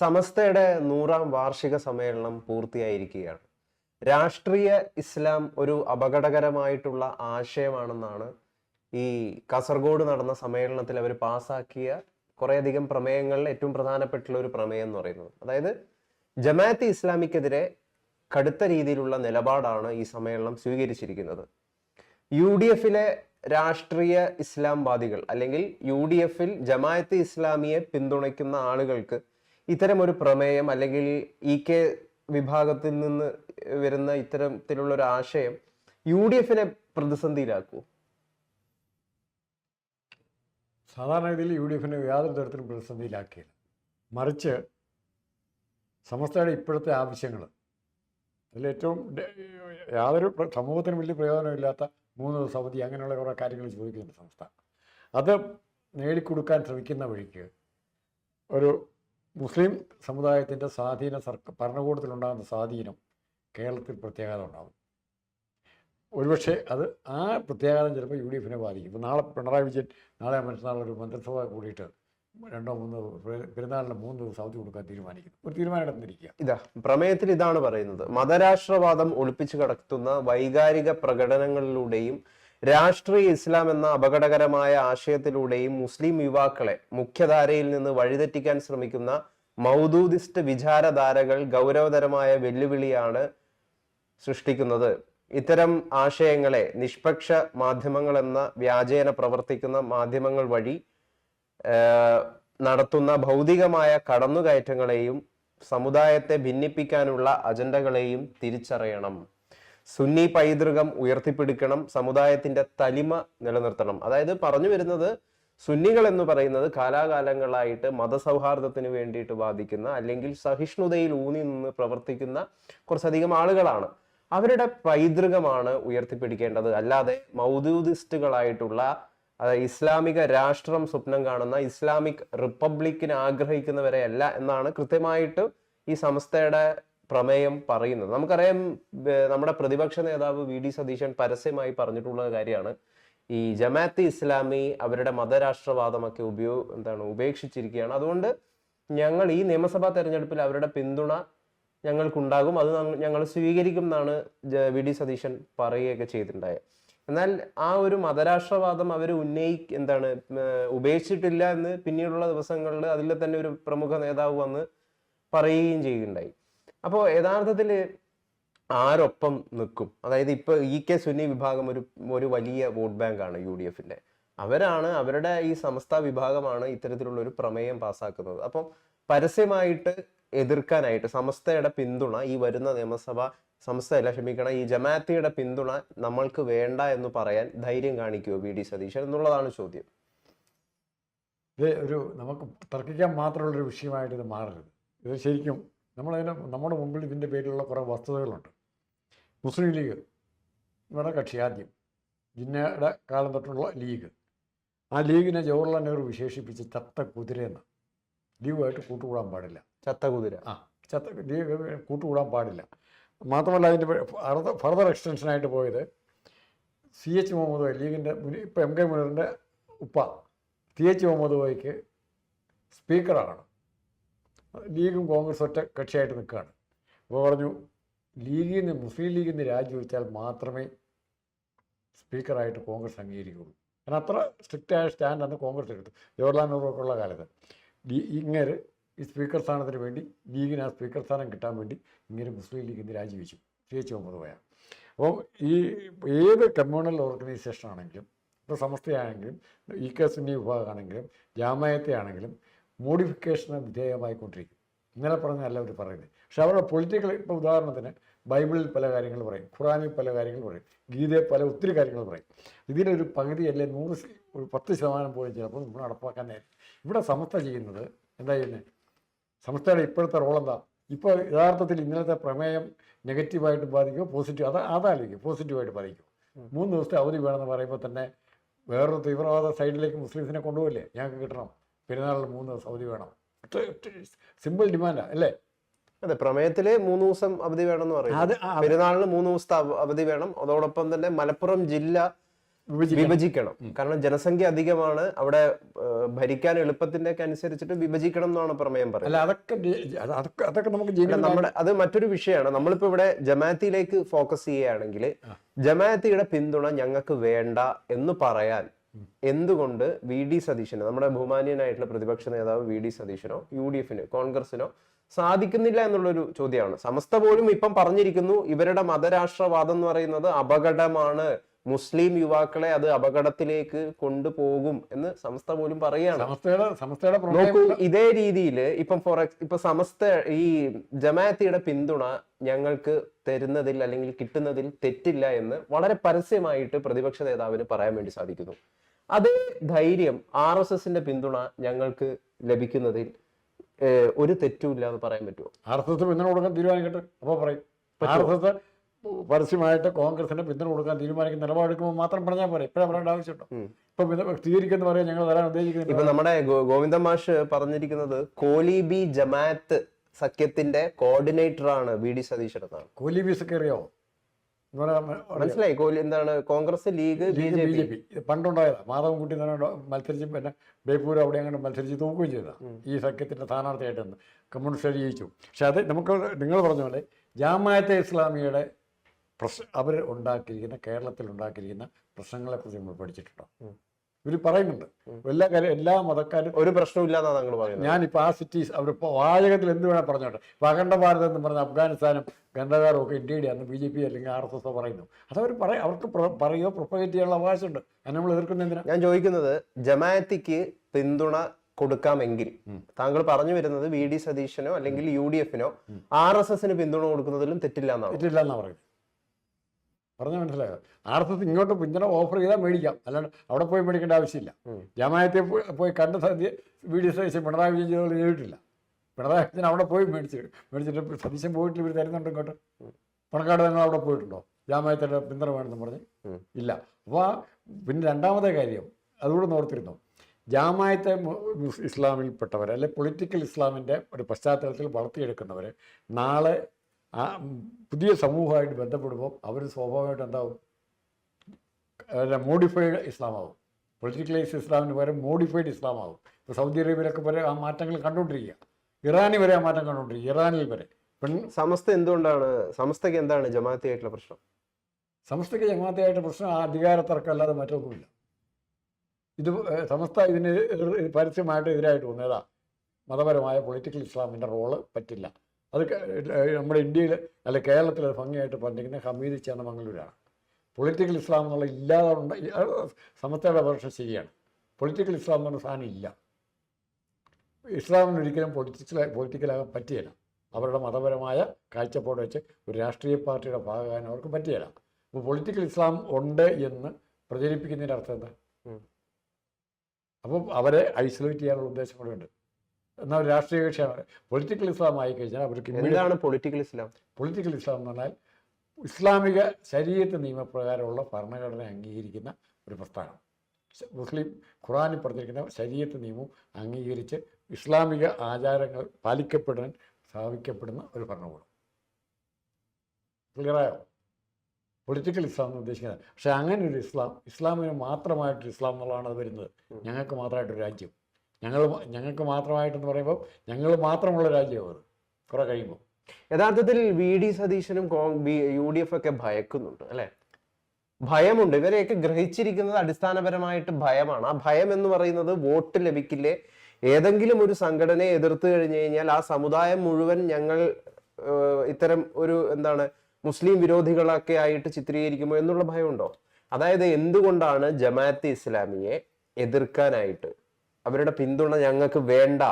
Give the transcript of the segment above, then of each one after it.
സമസ്തയുടെ നൂറാം വാർഷിക സമ്മേളനം പൂർത്തിയായിരിക്കുകയാണ്. രാഷ്ട്രീയ ഇസ്ലാം ഒരു അപകടകരമായിട്ടുള്ള ആശയമാണെന്നാണ് ഈ കാസർഗോഡ് നടന്ന സമ്മേളനത്തിൽ അവർ പാസാക്കിയ കുറേയധികം പ്രമേയങ്ങളിൽ ഏറ്റവും പ്രധാനപ്പെട്ടുള്ള ഒരു പ്രമേയം എന്ന് പറയുന്നത്. അതായത് ജമാഅത്ത് ഇസ്ലാമിക്കെതിരെ കടുത്ത രീതിയിലുള്ള നിലപാടാണ് ഈ സമ്മേളനം സ്വീകരിച്ചിരിക്കുന്നത്. യു ഡി എഫിലെ രാഷ്ട്രീയ ഇസ്ലാംവാദികൾ അല്ലെങ്കിൽ യു ഡി എഫിൽ ജമാഅത്ത് ഇസ്ലാമിയെ പിന്തുണയ്ക്കുന്ന ആളുകൾക്ക് ഇത്തരം ഒരു പ്രമേയം അല്ലെങ്കിൽ ഇ കെ വിഭാഗത്തിൽ നിന്ന് വരുന്ന ഇത്തരത്തിലുള്ള ഒരു ആശയം യു ഡി എഫിനെ പ്രതിസന്ധിയിലാക്കൂ സാധാരണഗതിയിൽ യു ഡി എഫിനെ യാതൊരു തരത്തിലും പ്രതിസന്ധിയിലാക്കിയില്ല മറിച്ച് സമസ്തയുടെ ഇപ്പോഴത്തെ ആവശ്യങ്ങൾ അതിലേറ്റവും യാതൊരു സമൂഹത്തിനും സമൂഹത്തിന് വലിയ പ്രയോജനമില്ലാത്ത മൂന്ന് ദിവസം അവധി അങ്ങനെയുള്ള കുറേ കാര്യങ്ങൾ ചോദിക്കുന്നുണ്ട് സംസ്ഥ അത് നേടിക്കൊടുക്കാൻ ശ്രമിക്കുന്ന വഴിക്ക് ഒരു മുസ്ലിം സമുദായത്തിന്റെ സ്വാധീന സർക്ക ഭരണകൂടത്തിലുണ്ടാകുന്ന സ്വാധീനം കേരളത്തിൽ പ്രത്യാഘാതം ഉണ്ടാകും. ഒരുപക്ഷെ അത് ആ പ്രത്യാഘാതം ചിലപ്പോൾ യു ഡി എഫിനെ ബാധിക്കും. ഇപ്പോൾ നാളെ പിണറായി വിജയൻ നാളെ മറ്റന്നാൾ ഒരു മന്ത്രിസഭ കൂടിയിട്ട് രണ്ടോ മൂന്നോ പെരുന്നാളിന് മൂന്ന് ദിവസം അവധി കൊടുക്കാൻ തീരുമാനിക്കുന്നു. ഒരു തീരുമാനം എടുത്തിരിക്കുക. ഇതാ പ്രമേയത്തിൽ ഇതാണ് പറയുന്നത്. മതരാഷ്ട്രവാദം ഒളിപ്പിച്ചു കടത്തുന്ന വൈകാരിക പ്രകടനങ്ങളിലൂടെയും രാഷ്ട്രീയ ഇസ്ലാം എന്ന അപകടകരമായ ആശയത്തിലൂടെയും മുസ്ലിം യുവാക്കളെ മുഖ്യധാരയിൽ നിന്ന് വഴിതെറ്റിക്കാൻ ശ്രമിക്കുന്ന മൗദൂദിസ്റ്റ് വിചാരധാരകൾ ഗൗരവതരമായ വെല്ലുവിളിയാണ് സൃഷ്ടിക്കുന്നത്. ഇത്തരം ആശയങ്ങളെ നിഷ്പക്ഷ മാധ്യമങ്ങൾ എന്ന വ്യാജേന പ്രവർത്തിക്കുന്ന മാധ്യമങ്ങൾ വഴി നടത്തുന്ന ഭൗതികമായ കടന്നുകയറ്റങ്ങളെയും സമുദായത്തെ ഭിന്നിപ്പിക്കാനുള്ള അജണ്ടകളെയും തിരിച്ചറിയണം. സുന്നി പൈതൃകം ഉയർത്തിപ്പിടിക്കണം സമുദായത്തിന്റെ തലിമ നിലനിർത്തണം. അതായത് പറഞ്ഞു വരുന്നത് സുന്നികൾ എന്ന് പറയുന്നത് കാലാകാലങ്ങളായിട്ട് മതസൗഹാർദ്ദത്തിന് വേണ്ടിയിട്ട് വാദിക്കുന്ന അല്ലെങ്കിൽ സഹിഷ്ണുതയിൽ ഊന്നി നിന്ന് പ്രവർത്തിക്കുന്ന കുറച്ചധികം ആളുകളാണ്. അവരുടെ പൈതൃകമാണ് ഉയർത്തിപ്പിടിക്കേണ്ടത്. അല്ലാതെ മൗദൂദിസ്റ്റുകളായിട്ടുള്ള ഇസ്ലാമിക രാഷ്ട്രം സ്വപ്നം കാണുന്ന ഇസ്ലാമിക് റിപ്പബ്ലിക്കിന് ആഗ്രഹിക്കുന്നവരെ അല്ല എന്നാണ് കൃത്യമായിട്ട് ഈ സംസ്ഥയുടെ പ്രമേയം പറയുന്നത്. നമുക്കറിയാം നമ്മുടെ പ്രതിപക്ഷ നേതാവ് വി ഡി സതീശൻ പരസ്യമായി പറഞ്ഞിട്ടുള്ള കാര്യമാണ്. ഈ ജമാഅത്ത് ഇസ്ലാമി അവരുടെ മതരാഷ്ട്രവാദമൊക്കെ ഉപയോ എന്താണ് ഉപേക്ഷിച്ചിരിക്കുകയാണ്. അതുകൊണ്ട് ഞങ്ങൾ ഈ നിയമസഭാ തെരഞ്ഞെടുപ്പിൽ അവരുടെ പിന്തുണ ഞങ്ങൾക്കുണ്ടാകും. അത് ഞങ്ങൾ സ്വീകരിക്കും എന്നാണ് വി ഡി സതീശൻ പറയുകയൊക്കെ ചെയ്തിട്ടുണ്ടായത്. എന്നാൽ ആ ഒരു മതരാഷ്ട്രവാദം അവർ ഉന്നയി എന്താണ് ഉപേക്ഷിച്ചിട്ടില്ല എന്ന് പിന്നീടുള്ള ദിവസങ്ങളിൽ അതിൽ തന്നെ ഒരു പ്രമുഖ നേതാവ് വന്ന് പറയുകയും ചെയ്യുകയുണ്ടായി. അപ്പോൾ യഥാർത്ഥത്തിൽ ആരൊപ്പം നിൽക്കും? അതായത് ഇപ്പൊ ഇ കെ സുന്നി വിഭാഗം ഒരു ഒരു വലിയ വോട്ട് ബാങ്കാണ് യു ഡി എഫിന്റെ. അവരാണ് അവരുടെ ഈ സമസ്ത വിഭാഗമാണ് ഇത്തരത്തിലുള്ള ഒരു പ്രമേയം പാസ്സാക്കുന്നത് അപ്പം പരസ്യമായിട്ട് എതിർക്കാനായിട്ട് സമസ്തയുടെ പിന്തുണ ഈ വരുന്ന നിയമസഭ സംസ്ഥയല്ല ക്ഷമിക്കണം ഈ ജമാഅത്തിയുടെ പിന്തുണ നമ്മൾക്ക് വേണ്ട എന്ന് പറയാൻ ധൈര്യം കാണിക്കുമോ വി ഡി സതീശൻ എന്നുള്ളതാണ് ചോദ്യം. ഇത് ഒരു നമുക്ക് തർക്കിക്കാൻ മാത്രമുള്ളൊരു വിഷയമായിട്ട് ഇത് മാറരുത്. ഇത് ശരിക്കും നമ്മളതിന് നമ്മുടെ മുമ്പിൽ ഇതിന്റെ പേരിലുള്ള കുറേ വസ്തുതകളുണ്ട്. മുസ്ലിം ലീഗ് ഇവിടെ കക്ഷി ആദ്യം. ജിന്നയുടെ കാലം തൊട്ടുള്ള ലീഗ്. ആ ലീഗിനെ ജവഹർലാൽ നെഹ്റു വിശേഷിപ്പിച്ച് ചത്ത കുതിരയെന്ന് ലീഗുമായിട്ട് കൂട്ടുകൂടാൻ പാടില്ല. ചത്ത കുതിര ആ ചത്ത ലീഗ് കൂട്ടുകൂടാൻ പാടില്ല. മാത്രമല്ല അതിന്റെ ഫർദർ എക്സ്റ്റൻഷനായിട്ട് പോയത് സി എച്ച് മുഹമ്മദ് ലീഗിന്റെ ഇപ്പോൾ എം കെ മുനീറിന്റെ ഉപ്പ. സി എച്ച് മുഹമ്മദ് വൈക്ക് സ്പീക്കറാണ് ലീഗും കോൺഗ്രസ് ഒറ്റ കക്ഷിയായിട്ട് നിൽക്കുകയാണ്. അപ്പോൾ പറഞ്ഞു ലീഗിൽ നിന്ന് മുസ്ലിം ലീഗിൽ നിന്ന് രാജിവെച്ചാൽ മാത്രമേ സ്പീക്കറായിട്ട് കോൺഗ്രസ് അംഗീകരിക്കുള്ളൂ കാരണം അത്ര സ്ട്രിക്റ്റായ സ്റ്റാൻഡ് അന്ന് കോൺഗ്രസ് എടുത്തു ജവഹർലാൽ നെഹ്റു ഒക്കെ ഉള്ള കാലത്ത് ഇങ്ങനെ ഈ സ്പീക്കർ സ്ഥാനത്തിന് വേണ്ടി ലീഗിന് ആ സ്പീക്കർ സ്ഥാനം കിട്ടാൻ വേണ്ടി ഇങ്ങനെ മുസ്ലിം ലീഗിൽ നിന്ന് രാജിവെച്ചു. സി എച്ച് മുഹമ്മദ് പോയാൽ അപ്പോൾ ഈ ഏത് കമ്മ്യൂണൽ ഓർഗനൈസേഷൻ ആണെങ്കിലും ഇപ്പോൾ സമസ്തയാണെങ്കിലും ഇ കെ സുന്നി വിഭാഗമാണെങ്കിലും ജാമായത്തെ ആണെങ്കിലും മോഡിഫിക്കേഷന് വിധേയമായിക്കൊണ്ടിരിക്കും. ഇങ്ങനെ പറഞ്ഞല്ല അവർ പറയുന്നത്. പക്ഷെ അവരുടെ പൊളിറ്റിക്കൽ ഇപ്പോൾ ഉദാഹരണത്തിന് ബൈബിളിൽ പല കാര്യങ്ങൾ പറയും ഖുറാനിൽ പല കാര്യങ്ങൾ പറയും ഗീതയിൽ പല ഒത്തിരി കാര്യങ്ങൾ പറയും. ഇതിനൊരു പകുതി അല്ലെ നൂറ് ഒരു പത്ത് ശതമാനം പോലും ചിലപ്പോൾ നമ്മൾ നടപ്പാക്കാൻ നേരം. ഇവിടെ സമസ്ത ചെയ്യുന്നത് എന്താ ചെയ്യുന്നത് സമസ്തയുടെ ഇപ്പോഴത്തെ റോൾ എന്താ ഇപ്പോൾ യഥാർത്ഥത്തിൽ ഇന്നലത്തെ പ്രമേയം നെഗറ്റീവായിട്ട് ബാധിക്കുമോ പോസിറ്റീവ്? അത് അതാലോചിക്കും പോസിറ്റീവായിട്ട് ബാധിക്കും. മൂന്ന് ദിവസത്തെ അവധി വേണമെന്ന് പറയുമ്പോൾ തന്നെ വേറൊരു തീവ്രവാദ സൈഡിലേക്ക് മുസ്ലിംസിനെ കൊണ്ടുപോകില്ലേ ഞങ്ങൾക്ക് കിട്ടണം? പെരുന്നാളിൽ മൂന്ന് ദിവസം അവധി വേണം. സിമ്പിൾ ഡിമാൻഡാണ് അല്ലേ? അതെ പ്രമേയത്തിൽ മൂന്ന് ദിവസം അവധി വേണമെന്ന് പറയും അത് ആ- പെരുന്നാളിന് മൂന്ന് ദിവസത്തെ അവ- അവധി വേണം. അതോടൊപ്പം തന്നെ മലപ്പുറം ജില്ല വിഭജിക്കണം. കാരണം ജനസംഖ്യ അധികമാണ്. അവിടെ ഭരിക്കാൻ എളുപ്പത്തിന്റെ ഒക്കെ അനുസരിച്ചിട്ട് വിഭജിക്കണം എന്നാണ് പ്രമേയം പറയുന്നത്. അതൊക്കെ അതൊക്കെ നമുക്ക് നമ്മുടെ അത് മറ്റൊരു വിഷയമാണ്. നമ്മളിപ്പോ ഇവിടെ ജമാഅത്തിലേക്ക് ഫോക്കസ് ചെയ്യുകയാണെങ്കിൽ ജമാഅത്തിയുടെ പിന്തുണ ഞങ്ങൾക്ക് വേണ്ട എന്ന് പറയാൻ എന്തുകൊണ്ട് വി ഡി സതീശന് നമ്മുടെ ബഹുമാന്യനായിട്ടുള്ള പ്രതിപക്ഷ നേതാവ് വി ഡി സതീശനോ യു ഡി എഫിന് കോൺഗ്രസിനോ സാധിക്കുന്നില്ല എന്നുള്ളൊരു ചോദ്യമാണ്. സമസ്ത പോലും ഇപ്പം പറഞ്ഞിരിക്കുന്നു ഇവരുടെ മതരാഷ്ട്രവാദം എന്ന് പറയുന്നത് അപകടമാണ്. മുസ്ലിം യുവാക്കളെ അത് അപകടത്തിലേക്ക് കൊണ്ടുപോകും എന്ന് സമസ്ത പോലും പറയുകയാണ്. നോക്കൂ ഇതേ രീതിയിൽ ഇപ്പം ഫോർ എക്സ് ഇപ്പൊ സമസ്ത ഈ ജമാഅത്തിയുടെ പിന്തുണ ഞങ്ങൾക്ക് തരുന്നതിൽ അല്ലെങ്കിൽ കിട്ടുന്നതിൽ തെറ്റില്ല എന്ന് വളരെ പരസ്യമായിട്ട് പ്രതിപക്ഷ നേതാവിന് പറയാൻ വേണ്ടി സാധിക്കുന്നു. അതേ ധൈര്യം ആർ എസ് എസിന്റെ പിന്തുണ ഞങ്ങൾക്ക് ലഭിക്കുന്നതിൽ ഒരു തെറ്റുമില്ല എന്ന് പറയാൻ പറ്റുമോ? ആർ എസ് എസ് പിന്തുണ കൊടുക്കാൻ തീരുമാനിക്കട്ടെ. അപ്പോൾ പറയും. ആർ എസ് എസ് പരസ്യമായിട്ട് കോൺഗ്രസിന് പിന്തുണ കൊടുക്കാൻ തീരുമാനിക്കുന്ന നിലപാടെടുക്കുമ്പോൾ മാത്രം പറഞ്ഞാൽ പോരെ. ഇപ്പോഴേ പറയേണ്ട ആവശ്യമുണ്ടോ. ഇപ്പൊ സ്വീകരിക്കുന്ന പറയാൻ ഞങ്ങൾ തരാൻ ഉദ്ദേശിക്കുന്നത് ഇപ്പൊ നമ്മുടെ ഗോവിന്ദ മാഷ് പറഞ്ഞിരിക്കുന്നത് കോലി ബി ജമാഅത്ത് സഖ്യത്തിന്റെ കോർഡിനേറ്റർ ആണ് വി ഡി സതീശൻ എന്നാണ്. ബി പറയാൻ മനസ്സിലായി? കോഹ്ലി എന്താണ്? Congress League B J P. പണ്ടുണ്ടായതാണ് പണ്ടുണ്ടായതാ. മാധവൻകുട്ടി തന്നെ മത്സരിച്ച് പിന്നെ ബേപ്പൂർ അവിടെ അങ്ങനെ മത്സരിച്ച് തോക്കുകയും ചെയ്തതാ. ഈ സഖ്യത്തിന്റെ സ്ഥാനാർത്ഥിയായിട്ട് നിന്ന് കമ്മ്യൂണിസ്റ്റ് ജയിച്ചു. പക്ഷെ അത് നമുക്ക് നിങ്ങൾ പറഞ്ഞ പോലെ ജാമായത്തെ ഇസ്ലാമിയുടെ പ്രശ്ന അവർ ഉണ്ടാക്കിയിരിക്കുന്ന കേരളത്തിൽ ഉണ്ടാക്കിയിരിക്കുന്ന പ്രശ്നങ്ങളെക്കുറിച്ച് നമ്മൾ പഠിച്ചിട്ടുണ്ടോ? ഇവർ പറയുന്നുണ്ട്. എല്ലാ കാര്യം എല്ലാ മതക്കാരും ഒരു പ്രശ്നമില്ലാതെ താങ്കൾ പറയുന്നത്. ഞാനിപ്പോൾ ആ സിറ്റീസ് അവരിപ്പോൾ വാചകത്തിൽ എന്ത് വേണം പറഞ്ഞോട്ടെ. അഖണ്ഡ ഭാരതം എന്ന് പറഞ്ഞ അഫ്ഗാനിസ്ഥാനും ഗന്ധകാരും ഒക്കെ ഇന്ത്യയുടെ അന്ന് ബി ജെ പി അല്ലെങ്കിൽ ആർ എസ് എസ് പറയുന്നു. അതവർ പറയും അവർക്ക് പറയുകയോ പ്രൊപ്പഗേറ്റ് ചെയ്യാനുള്ള അവകാശമുണ്ട്. അതിനെ നമ്മൾ എതിർക്കുന്ന എന്തിനാ? ഞാൻ ചോദിക്കുന്നത് ജമാഅത്തിക്ക് പിന്തുണ കൊടുക്കാമെങ്കിൽ താങ്കൾ പറഞ്ഞു വരുന്നത് വി ഡി സതീശനോ അല്ലെങ്കിൽ യു ഡി എഫിനോ ആർ എസ് എസിന് പിന്തുണ കൊടുക്കുന്നതിലും തെറ്റില്ല എന്നാണ്? തെറ്റില്ല എന്നാണ് പറയുന്നത്. പറഞ്ഞാൽ മനസ്സിലായോ? ആർ എസ് എസ് ഇങ്ങോട്ട് പിന്തുണ ഓഫർ ചെയ്താൽ മേടിക്കാം. അല്ലാണ്ട് അവിടെ പോയി മേടിക്കേണ്ട ആവശ്യമില്ല. ജമായത്തെ പോയി കണ്ട സദ്യ വി ഡി സതീശൻ പിണറായി വിജയൻ ചെയ്തത് ചെയ്തിട്ടില്ല പിണറായി വിജയൻ അവിടെ പോയി മേടിച്ച് മേടിച്ചിട്ട് സതീശൻ പോയിട്ട് ഇവർ തരുന്നുണ്ട് ഇങ്ങോട്ട്. പണക്കാട് നിങ്ങൾ അവിടെ പോയിട്ടുണ്ടോ? ജാമായത്തിന്റെ പിന്തുണ വേണമെന്ന് പറഞ്ഞ്. ഇല്ല. അപ്പോൾ പിന്നെ രണ്ടാമത്തെ കാര്യം അതുകൂടെ ഓർത്തിരുന്നു? ജാമായത്തെ ഇസ്ലാമിൽപ്പെട്ടവർ അല്ലെ പൊളിറ്റിക്കൽ ഇസ്ലാമിന്റെ ഒരു പശ്ചാത്തലത്തിൽ വളർത്തിയെടുക്കുന്നവർ നാളെ ആ പുതിയ സമൂഹമായിട്ട് ബന്ധപ്പെടുമ്പോൾ അവർ സ്വാഭാവികമായിട്ട് എന്താവും? മോഡിഫൈഡ് ഇസ്ലാമാവും പൊളിറ്റിക്കലൈസ് ഇസ്ലാമിന് പകരം മോഡിഫൈഡ് ഇസ്ലാമാവും ഇപ്പോൾ സൗദി അറേബ്യയിലൊക്കെ വരെ ആ മാറ്റങ്ങൾ കണ്ടുകൊണ്ടിരിക്കുക. ഇറാനി വരെ ആ മാറ്റം കണ്ടുകൊണ്ടിരിക്കുക. ഇറാനിൽ വരെ. പെൺ സമസ്ത എന്തുകൊണ്ടാണ്? സമസ്തയ്ക്ക് എന്താണ് ജമാഅത്തിയായിട്ടുള്ള പ്രശ്നം? സമസ്തയ്ക്ക് ജമാഅത്തിയായിട്ടുള്ള പ്രശ്നം ആ അധികാര തർക്കം അല്ലാതെ മറ്റൊന്നുമില്ല. ഇത് സമസ്ത ഇതിന് പരസ്യമായിട്ട് എതിരായിട്ട് വന്നതാ. മതപരമായ പൊളിറ്റിക്കൽ ഇസ്ലാമിന്റെ റോൾ പറ്റില്ല. അത് നമ്മുടെ ഇന്ത്യയിൽ അല്ലെ കേരളത്തിൽ ഭംഗിയായിട്ട് പറഞ്ഞിരിക്കുന്ന ഹമീദ് ചേന്നമംഗലൂരാണ്. പൊളിറ്റിക്കൽ ഇസ്ലാം എന്നുള്ള ഇല്ലാതെ ഉണ്ട് വർഷം ശരിയാണ്. പൊളിറ്റിക്കൽ ഇസ്ലാം എന്ന് പറഞ്ഞ സാധനം ഇല്ല. ഇസ്ലാമിന് ഒരിക്കലും പൊളിറ്റിക്സ് പൊളിറ്റിക്കലാകാൻ പറ്റിയല്ല അവരുടെ മതപരമായ കാഴ്ചപ്പാട് വെച്ച് ഒരു രാഷ്ട്രീയ പാർട്ടിയുടെ ഭാഗമാകാൻ അവർക്ക് പറ്റിയല്ല അപ്പോൾ പൊളിറ്റിക്കൽ ഇസ്ലാം ഉണ്ട് എന്ന് പ്രചരിപ്പിക്കുന്നതിന്റെ അർത്ഥം എന്താ? അപ്പോൾ അപ്പം അവരെ ഐസൊലേറ്റ് ചെയ്യാനുള്ള ഉദ്ദേശം കൂടെ ഉണ്ട്. എന്നാൽ ഒരു രാഷ്ട്രീയ കക്ഷിയാണ് പൊളിറ്റിക്കൽ ഇസ്ലാം ആയി കഴിഞ്ഞാൽ അവർക്ക് എന്താണ് പൊളിറ്റിക്കൽ ഇസ്ലാം പൊളിറ്റിക്കൽ ഇസ്ലാം എന്ന് പറഞ്ഞാൽ ഇസ്ലാമിക ശരീരത്ത് നിയമപ്രകാരമുള്ള ഭരണഘടന അംഗീകരിക്കുന്ന ഒരു പ്രസ്ഥാനം. മുസ്ലിം ഖുറാനിൽ പറഞ്ഞിരിക്കുന്ന ശരീരത്ത് നിയമം അംഗീകരിച്ച് ഇസ്ലാമിക ആചാരങ്ങൾ പാലിക്കപ്പെടാൻ സ്ഥാപിക്കപ്പെടുന്ന ഒരു ഭരണകൂടം. ക്ലിയറായോ പൊളിറ്റിക്കൽ ഇസ്ലാം എന്ന് ഉദ്ദേശിക്കുന്നത്. പക്ഷേ അങ്ങനെ ഒരു ഇസ്ലാം ഇസ്ലാമിന് മാത്രമായിട്ടൊരു ഇസ്ലാം എന്നുള്ളതാണ് അത് വരുന്നത്. ഞങ്ങൾക്ക് മാത്രമായിട്ടൊരു രാജ്യം. ഞങ്ങൾ ഞങ്ങൾക്ക് മാത്രമായിട്ടെന്ന് പറയുമ്പോൾ ഞങ്ങൾ മാത്രമുള്ള രാജ്യമാണ് കുറേ കഴിയുമ്പോൾ യഥാർത്ഥത്തിൽ വി ഡി സതീശനും യു ഡി എഫ് ഒക്കെ ഭയക്കുന്നുണ്ട് അല്ലെ? ഭയമുണ്ട്. ഇവരെയൊക്കെ ഗ്രഹിച്ചിരിക്കുന്നത് അടിസ്ഥാനപരമായിട്ട് ഭയമാണ്. ആ ഭയം എന്ന് പറയുന്നത് വോട്ട് ലഭിക്കില്ലേ? ഏതെങ്കിലും ഒരു സംഘടനയെ എതിർത്ത് കഴിഞ്ഞു കഴിഞ്ഞാൽ ആ സമുദായം മുഴുവൻ ഞങ്ങൾ ഇത്തരം ഒരു എന്താണ് മുസ്ലിം വിരോധികളൊക്കെ ആയിട്ട് ചിത്രീകരിക്കുമോ എന്നുള്ള ഭയമുണ്ടോ? അതായത് എന്തുകൊണ്ടാണ് ജമാഅത്തെ ഇസ്ലാമിയെ എതിർക്കാനായിട്ട് അവരുടെ പിന്തുണ ഞങ്ങൾക്ക് വേണ്ട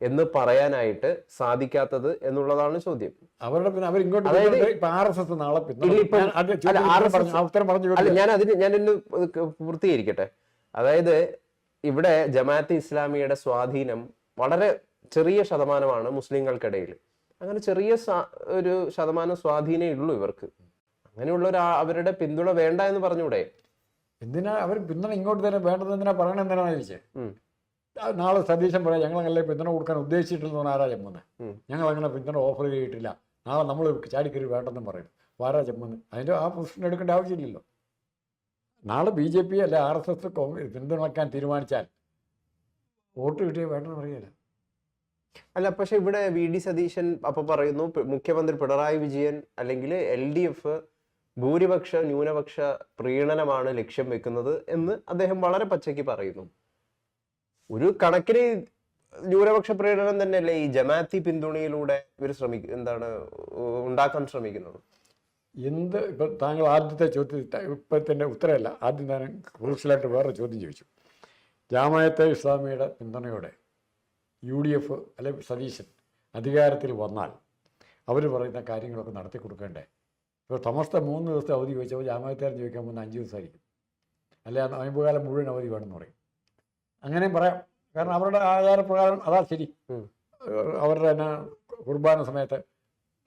എന്ന് പറയാനായിട്ട് സാധിക്കാത്തത് എന്നുള്ളതാണ് ചോദ്യം. അവരുടെ പിന്നെ അവർ ഇങ്ങോട്ട് അല്ല, ഞാൻ അതിന് ഞാൻ ഇന്ന് പൂർത്തീകരിക്കട്ടെ. അതായത് ഇവിടെ ജമാഅത്ത് ഇസ്ലാമിയുടെ സ്വാധീനം വളരെ ചെറിയ ശതമാനമാണ് മുസ്ലിങ്ങൾക്കിടയിൽ. അങ്ങനെ ചെറിയ ഒരു ശതമാനം സ്വാധീനമേ ഉള്ളൂ ഇവർക്ക്. അങ്ങനെയുള്ള ഒരു അവരുടെ പിന്തുണ വേണ്ട എന്ന് പറഞ്ഞൂടെ? എന്തിനാ അവർ പിന്തുണ ഇങ്ങോട്ട് തന്നെ വേണ്ടത് എന്തിനാ പറയണത് എന്തിനാണ് ചോദിച്ചത് നാളെ സതീശൻ പറയാം ഞങ്ങൾ അങ്ങനെ പിന്തുണ കൊടുക്കാൻ ഉദ്ദേശിച്ചിട്ടില്ലെന്ന് ആരാ ചെമ്മന്ന്. ഞങ്ങൾ അങ്ങനെ പിന്തുണ ഓഫർ ചെയ്തിട്ടില്ല. നാളെ നമ്മൾ ചാടിക്കറി വേണ്ടെന്നും പറയും. വാരാ ചെമ്മന്ന് അതിന്റെ ആ പൊസിഷൻ എടുക്കേണ്ട ആവശ്യമില്ലല്ലോ. നാളെ ബി ജെ പി അല്ലെ ആർ എസ് എസ് കോൺഗ്രസ് പിന്തുണയ്ക്കാൻ തീരുമാനിച്ചാൽ വോട്ട് കിട്ടിയ വേണ്ടെന്ന് പറയില്ല. അല്ല പക്ഷെ ഇവിടെ വി ഡി സതീശൻ അപ്പൊ പറയുന്നു മുഖ്യമന്ത്രി പിണറായി വിജയൻ അല്ലെങ്കിൽ എൽ ഡി എഫ് ഭൂരിപക്ഷ ന്യൂനപക്ഷ പ്രീണനമാണ് ലക്ഷ്യം വെക്കുന്നത് എന്ന് അദ്ദേഹം വളരെ പച്ചയ്ക്ക് പറയുന്നു. ഒരു കണക്കിന് ന്യൂനപക്ഷ പ്രീണനം തന്നെയല്ലേ ഈ ജമാഅത്തി പിന്തുണയിലൂടെ ഇവർ ശ്രമിക്ക എന്താണ് ഉണ്ടാക്കാൻ ശ്രമിക്കുന്നത്? എന്ത് ഇപ്പം താങ്കൾ ആദ്യത്തെ ചോദ്യം ഇപ്പൊ തന്നെ ഉത്തരമല്ല. ആദ്യം ഞാൻ ക്രൂഷ്യലായിട്ട് വേറെ ചോദ്യം ചോദിച്ചു. ജാമായത്തെ ഇസ്ലാമിയുടെ പിന്തുണയോടെ യു ഡി എഫ് അല്ലെ സതീശൻ അധികാരത്തിൽ വന്നാൽ അവർ പറയുന്ന കാര്യങ്ങളൊക്കെ നടത്തി കൊടുക്കേണ്ടേ? ഇപ്പോൾ സമസ്ത മൂന്ന് ദിവസത്തെ അവധി ചോദിച്ചപ്പോൾ ജാമായത്തേരം ചോദിക്കാൻ പോകുന്ന അഞ്ച് ദിവസമായിരിക്കും അല്ലെ നോയമ്പുകാലം മുഴുവൻ അവധി വേണമെന്ന് പറയും. അങ്ങനെയും പറയാം. കാരണം അവരുടെ ആചാരപ്രകാരം അതാ ശരി. അവരുടെ തന്നെ കുർബാന സമയത്ത്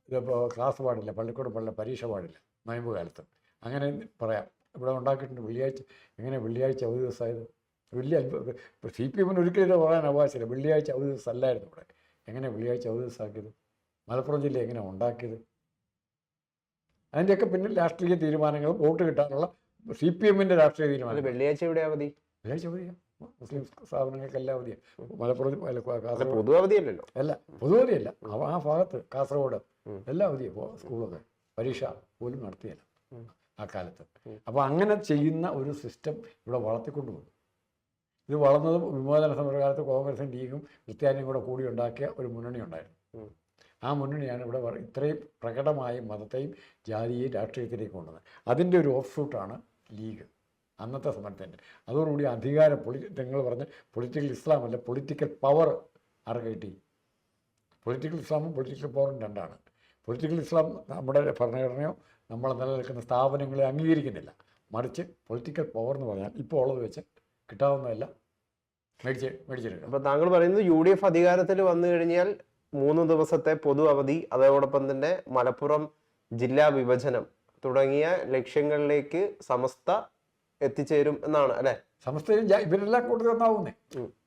ഇതിപ്പോൾ ക്ലാസ് പാടില്ല പള്ളിക്കൂടം പള്ളി പരീക്ഷ പാടില്ല നോയമ്പ് കാലത്ത്. അങ്ങനെ പറയാം. ഇവിടെ ഉണ്ടാക്കിയിട്ടുണ്ട് വെള്ളിയാഴ്ച. എങ്ങനെ വെള്ളിയാഴ്ച അവധി ദിവസമായത്. വലിയ അത്ഭുതം സി പി എമ്മിന് ഒരിക്കലും ഇത് പറയാൻ അവകാശമില്ല. വെള്ളിയാഴ്ച അവധി ദിവസം അല്ലായിരുന്നു ഇവിടെ. എങ്ങനെ വെള്ളിയാഴ്ച അവധി ദിവസമാക്കിയത്? മലപ്പുറം ജില്ല എങ്ങനെ ഉണ്ടാക്കിയത്? അതിന്റെയൊക്കെ പിന്നിൽ രാഷ്ട്രീയ തീരുമാനങ്ങൾ വോട്ട് കിട്ടാനുള്ള സി പി എമ്മിന്റെ രാഷ്ട്രീയ തീരുമാനം വെള്ളിയാഴ്ച എവിടെ അവധി? വെള്ളിയാഴ്ച അവധിയാണ് മുസ്ലിം സ്ഥാപനങ്ങൾക്കെല്ലാം അവധിയാണ് മലപ്പുറം പൊതു അവധിയല്ലല്ലോ. അല്ല പൊതു അവധിയല്ല. ആ ഭാഗത്ത് കാസർഗോഡ്. എല്ലാം അവധിയാണ് സ്കൂളൊക്കെ. പരീക്ഷ പോലും നടത്തിയല്ല ആ കാലത്ത്. അപ്പൊ അപ്പോൾ അങ്ങനെ ചെയ്യുന്ന ഒരു സിസ്റ്റം ഇവിടെ വളർത്തിക്കൊണ്ടുവന്നു. ഇത് വളർന്നത് വിമോചന സമരകാലത്ത് കോൺഗ്രസും ലീഗും ക്രിസ്ത്യാനിയും കൂടെ കൂടി ഉണ്ടാക്കിയ ഒരു മുന്നണി ഉണ്ടായിരുന്നു. ആ മുന്നണിയാണ് ഇവിടെ ഇത്രയും പ്രകടമായി മതത്തെയും ജാതിയെയും രാഷ്ട്രീയത്തിലേക്ക് കൊണ്ടുവന്നത്. അതിന്റെ ഒരു ഓഫ് ഷൂട്ടാണ് ലീഗ്. അന്നത്തെ സമരത്തിന്റെ. അതോടുകൂടി അധികാര പൊളി നിങ്ങൾ പറഞ്ഞ പൊളിറ്റിക്കൽ ഇസ്ലാം അല്ല പൊളിറ്റിക്കൽ പവർ ആർക്ക് കിട്ടി? പൊളിറ്റിക്കൽ ഇസ്ലാമും പൊളിറ്റിക്കൽ പവറും രണ്ടാണ്. പൊളിറ്റിക്കൽ ഇസ്ലാം നമ്മുടെ ഭരണഘടനയോ നമ്മൾ നിലനിൽക്കുന്ന സ്ഥാപനങ്ങളെ അംഗീകരിക്കുന്നില്ല. മറിച്ച് പൊളിറ്റിക്കൽ പവർ എന്ന് പറഞ്ഞാൽ ഇപ്പോൾ ഉള്ളത് വെച്ച് കിട്ടാവുന്നതല്ല. മേടിച്ച് മേടിച്ചെടുക്കുക അപ്പോൾ താങ്കൾ പറയുന്നത് യു ഡി എഫ് അധികാരത്തിൽ വന്നു കഴിഞ്ഞാൽ മൂന്ന് ദിവസത്തെ പൊതു അവധി അതോടൊപ്പം തന്നെ മലപ്പുറം ജില്ലാ വിഭജനം തുടങ്ങിയ ലക്ഷ്യങ്ങളിലേക്ക് സമസ്ത എത്തിച്ചേരും എന്നാണ് അല്ലെ? സമസ്തയും ഇവരെല്ലാം കൂടുതൽ ഒന്നാവുന്നേ.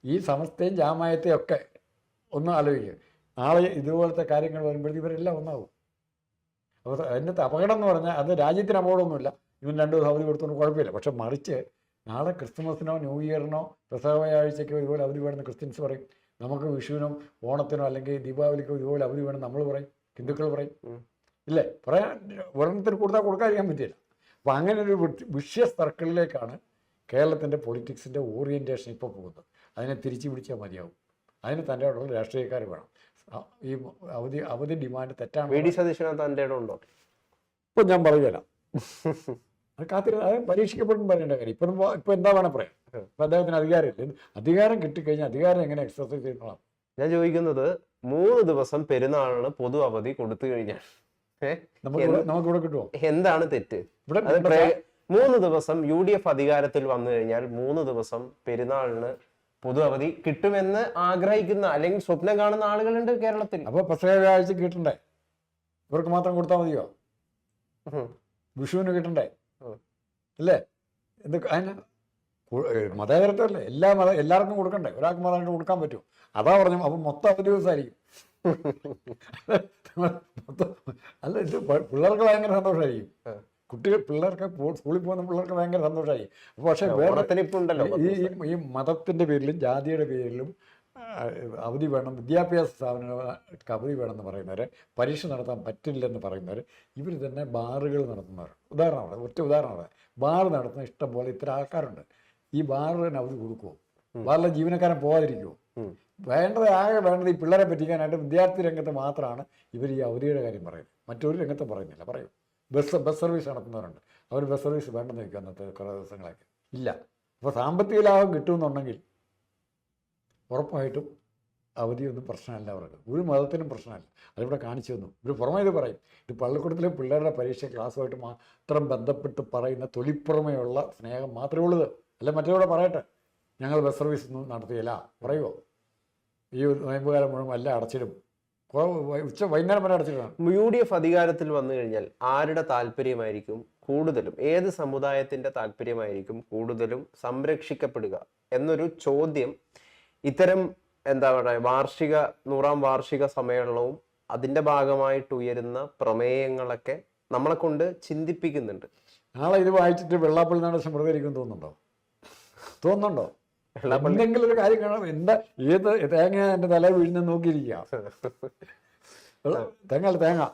ഈ സമസ്തയും ജാമായത്തെയും ഒക്കെ ഒന്ന് ആലോചിക്കുക നാളെ ഇതുപോലത്തെ കാര്യങ്ങൾ വരുമ്പോഴത്തേക്ക് ഇവരെല്ലാം ഒന്നാവും. അപ്പോൾ അതിനകത്ത് അപകടം എന്ന് പറഞ്ഞാൽ അത് രാജ്യത്തിന് അപകടമൊന്നുമില്ല. ഇവൻ രണ്ടു ദിവസം അവധി കൊടുത്തോണ്ട് കുഴപ്പമില്ല. പക്ഷെ മറിച്ച് നാളെ ക്രിസ്മസിനോ ന്യൂ ഇയറിനോ പ്രസവയാഴ്ചയ്ക്കോ ഇതുപോലെ അവധി വേണമെന്ന് ക്രിസ്ത്യൻസ് പറയും. നമുക്ക് വിഷുവിനോ ഓണത്തിനോ അല്ലെങ്കിൽ ദീപാവലിക്കോ ഇതുപോലെ അവധി വേണം നമ്മൾ പറയും. ഹിന്ദുക്കൾ പറയും. ഇല്ലേ? പറയാൻ ഒരെണ്ണത്തിന് കൊടുത്താൽ കൊടുക്കാതിരിക്കാൻ പറ്റില്ല. അപ്പം അങ്ങനെ ഒരു വിഷ്യ സർക്കിളിലേക്കാണ് കേരളത്തിന്റെ പൊളിറ്റിക്സിന്റെ ഓറിയന്റേഷൻ ഇപ്പോൾ പോകുന്നത്. അതിനെ തിരിച്ചു പിടിച്ചാൽ മതിയാവും. അതിന് തന്റെ അവിടെയുള്ള രാഷ്ട്രീയക്കാർ വേണം. ഈ അവധി അവധി ഡിമാൻഡ് വി തെറ്റാണ് ഡി സതീശന തന്റെ ഉണ്ടോ? ഇപ്പം ഞാൻ പറയുകയില്ല അത് കാത്തിരി അത് പരീക്ഷിക്കപ്പെടും പറയേണ്ട കാര്യം. ഇപ്പം ഇപ്പം എന്താ വേണം പറയാം ഇപ്പം അദ്ദേഹത്തിന് അധികാരമില്ല. അധികാരം കിട്ടിക്കഴിഞ്ഞാൽ അധികാരം എങ്ങനെ എക്സർസൈസ് ചെയ്യണം? ഞാൻ ചോദിക്കുന്നത് മൂന്ന് ദിവസം പെരുന്നാളിന് പൊതു അവധി കൊടുത്തു കഴിഞ്ഞാൽ? നമുക്കിവിടെ കിട്ടുമോ എന്താണ് തെറ്റ്? മൂന്ന് ദിവസം യു ഡി എഫ് അധികാരത്തിൽ വന്നു കഴിഞ്ഞാൽ മൂന്ന് ദിവസം പെരുന്നാളിന് പൊതു അവധി കിട്ടുമെന്ന് ആഗ്രഹിക്കുന്ന അല്ലെങ്കിൽ സ്വപ്നം കാണുന്ന ആളുകളുണ്ട് കേരളത്തിൽ. അപ്പൊ പ്രത്യേക വ്യാഴ്ച കിട്ടണ്ടേ? ഇവർക്ക് മാത്രം കൊടുത്താൽ മതിയോ? വിഷുവിന് കിട്ടണ്ടേ? അല്ലേ? എന്ത് അതിന് മതേതരത്വമല്ലേ? എല്ലാ മത എല്ലാവർക്കും കൊടുക്കണ്ടേ? ഒരാൾക്ക് മാത്രമായിട്ട് കൊടുക്കാൻ പറ്റും അതാ പറഞ്ഞു അപ്പം മൊത്തം അവധി ദിവസമായിരിക്കും. അല്ല ഇത് പിള്ളേർക്ക് ഭയങ്കര സന്തോഷമായിരിക്കും കുട്ടികൾ പിള്ളേർക്ക് സ്കൂളിൽ പോകുന്ന പിള്ളേർക്ക് ഭയങ്കര സന്തോഷമായി പക്ഷെ വേറെ ഓണത്തിന് ഈ ഈ- മതത്തിന്റെ പേരിലും ജാതിയുടെ പേരിലും അവധി വേണം വിദ്യാഭ്യാസ സ്ഥാപനങ്ങൾക്ക് അവധി വേണമെന്ന് പറയുന്നവരെ പരീക്ഷ നടത്താൻ പറ്റില്ലെന്ന് പറയുന്നവർ ഇവർ തന്നെ ബാറുകൾ നടത്തുന്നവർ ഉദാഹരണമാണ് ഒറ്റ ഉദാഹരണമാണ്. ബാർ നടത്തുന്ന ഇഷ്ടം പോലെ ഇത്ര ആൾക്കാരുണ്ട്. ഈ ബാറിന് അവധി കൊടുക്കുമോ ബാറിലെ ജീവനക്കാരൻ പോകാതിരിക്കുമോ. വേണ്ടത് ആകെ വേണ്ടത് ഈ പിള്ളേരെ പറ്റിക്കാനായിട്ട് വിദ്യാർത്ഥി രംഗത്ത് മാത്രമാണ് ഇവർ ഈ അവധിയുടെ കാര്യം പറയുന്നത്. മറ്റൊരു രംഗത്തും പറയുന്നില്ല. പറയൂ. ബസ് ബസ് സർവീസ് നടത്തുന്നവരുണ്ട്. അവർ ബസ് സർവീസ് വേണ്ടെന്ന് വയ്ക്കും അന്നത്തെ കുറേ ദിവസങ്ങളൊക്കെ. ഇല്ല. അപ്പോൾ സാമ്പത്തിക ലാഭം കിട്ടുമെന്നുണ്ടെങ്കിൽ ഉറപ്പായിട്ടും അവധിയൊന്നും പ്രശ്നമല്ല അവർക്ക് ഒരു മതത്തിനും പ്രശ്നമല്ല. അതിവിടെ കാണിച്ചു തന്നു. ഇവർ പുറമേ ഇത് പറയും. ഇത് പള്ളിക്കൂടത്തിലെ പിള്ളേരുടെ പരീക്ഷ ക്ലാസ്സുമായിട്ട് മാത്രം ബന്ധപ്പെട്ട് പറയുന്ന തൊലിപ്പുറമേയുള്ള സ്നേഹം മാത്രമേ ഉള്ളത് അല്ല മറ്റേ പറയട്ടെ. ഞങ്ങൾ ബസ് സർവീസ് ഒന്നും നടത്തിയില്ല. പറയുമോ ഈ നോയമ്പുകാലം മുഴുവൻ എല്ലാം അടച്ചിടും. ഉച്ച വൈകുന്നേരം വരെ അടച്ചിടണം. യു ഡി എഫ് അധികാരത്തിൽ വന്നു കഴിഞ്ഞാൽ ആരുടെ താല്പര്യമായിരിക്കും കൂടുതലും? ഏത് സമുദായത്തിന്റെ താല്പര്യമായിരിക്കും കൂടുതലും സംരക്ഷിക്കപ്പെടുക എന്നൊരു ചോദ്യം ഇത്തരം എന്താ പറയുക വാർഷിക നൂറാം വാർഷിക സമ്മേളനവും അതിന്റെ ഭാഗമായിട്ട് ഉയരുന്ന പ്രമേയങ്ങളൊക്കെ നമ്മളെ കൊണ്ട് ചിന്തിപ്പിക്കുന്നുണ്ട്. നാളെ ഇത് വായിച്ചിട്ട് വെള്ളാപ്പള്ളി നാട് സ്മൃതി ഇരിക്കും തോന്നുന്നുണ്ടോ? തോന്നുന്നുണ്ടോ? എന്തെങ്കിലും ഒരു കാര്യം കാണാം എന്താ ഏത് തേങ്ങ എന്റെ തല വീഴുന്ന നോക്കിയിരിക്കുക. തേങ്ങ തേങ്ങ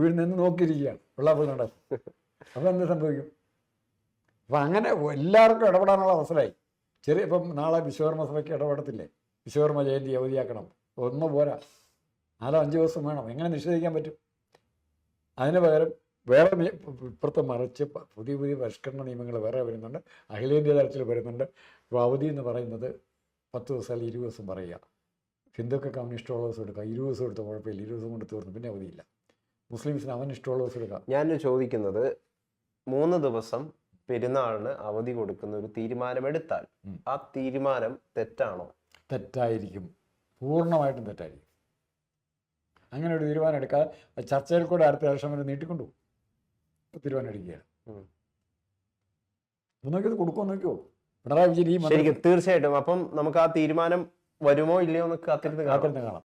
വീഴുന്നെന്ന് നോക്കിയിരിക്കുകയാണ് വെള്ളാപ്പള്ളി അപ്പോൾ അപ്പൊ എന്ത് സംഭവിക്കും? അപ്പൊ അങ്ങനെ എല്ലാവർക്കും ഇടപെടാനുള്ള അവസരമായി. ചെറിയ ഇപ്പം നാളെ വിശ്വകർമ്മ സഭയ്ക്ക് ഇടപെടത്തില്ലേ? വിശ്വകർമ്മ ജയന്തി അവധിയാക്കണം. ഒന്ന് പോരാ. നാലോ അഞ്ച് ദിവസം വേണം. എങ്ങനെ നിഷേധിക്കാൻ പറ്റും? അതിന് പകരം വേറെ ഇപ്പുറത്ത് മറിച്ച് പുതിയ പുതിയ പരിഷ്കരണ നിയമങ്ങൾ വേറെ വരുന്നുണ്ട്. അഖിലേന്ത്യാ തലത്തിൽ വരുന്നുണ്ട്. ഇപ്പോൾ അവധി എന്ന് പറയുന്നത് പത്ത് ദിവസം അല്ലെങ്കിൽ ഇരുപത് ദിവസം പറയുക. ഹിന്ദുക്കൾ അവന് ഇഷ്ടമുള്ള ദിവസം എടുക്കുക. ഇരുപത് ദിവസം എടുത്ത കുഴപ്പമില്ല. ഇരുപത് ദിവസം കൊണ്ട് തീർന്നു. പിന്നെ അവധിയില്ല. മുസ്ലിംസിന് അവൻ ഇഷ്ടമുള്ള ദിവസം എടുക്കുക. ഞാൻ ചോദിക്കുന്നത് മൂന്ന് ദിവസം പെരുന്നാളിന് അവധി കൊടുക്കുന്ന ഒരു തീരുമാനം എടുത്താൽ ആ തീരുമാനം തെറ്റാണോ? തെറ്റായിരിക്കും. പൂർണമായിട്ടും തെറ്റായിരിക്കും. അങ്ങനെ ഒരു തീരുമാനം എടുക്കാതെ അത് ചർച്ചയിൽ കൂടെ അടുത്ത വർഷം വരെ നീട്ടിക്കൊണ്ടുപോകും തീരുമാനം എടുക്കുകയാണ്. നോക്കിയത് കൊടുക്കുമോ നോക്കിയോ? പിണറായി വിജയൻ ഈ ശരിക്കും തീർച്ചയായിട്ടും. അപ്പം നമുക്ക് ആ തീരുമാനം വരുമോ ഇല്ലയോ എന്ന് കാത്തിരുന്ന് കാത്തിരുന്ന് കാണാം.